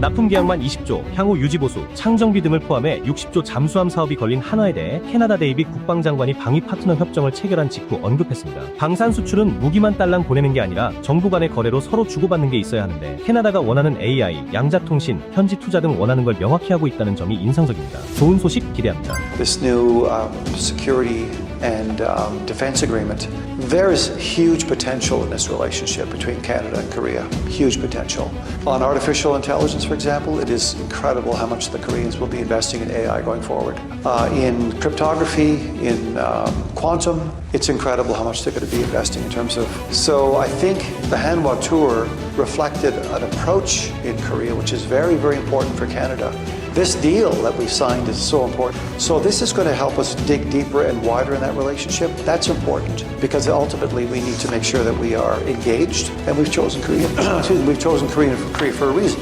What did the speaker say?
납품 계약만 20조, 향후 유지 보수, 창정비 등을 포함해 60조 잠수함 사업이 걸린 한화에 대해 캐나다 데이빗 국방장관이 방위 파트너 협정을 체결한 직후 언급했습니다. 방산 수출은 무기만 딸랑 보내는 게 아니라 정부 간의 거래로 서로 주고받는 게 있어야 하는데 캐나다가 원하는 AI, 양자통신, 현지 투자 등 원하는 걸 명확히 하고 있다는 점이 인상적입니다. 좋은 소식 기대합니다. this new um, security and um, defense agreement. There is huge potential in this relationship between Canada and Korea. Huge potential. On artificial intelligence, for example, it is incredible how much the Koreans will be investing in AI going forward. Uh, in cryptography, in um, quantum, it's incredible how much they're going to be investing in terms of. So I think the Hanwha tour reflected an approach in Korea which is very, very important for Canada. This deal that we signed is so important. So this is going to help us dig deeper and wider in that relationship. That's important because ultimately we need to make sure that we are engaged, and we've chosen Korea. we've chosen Korea, Korea for a reason.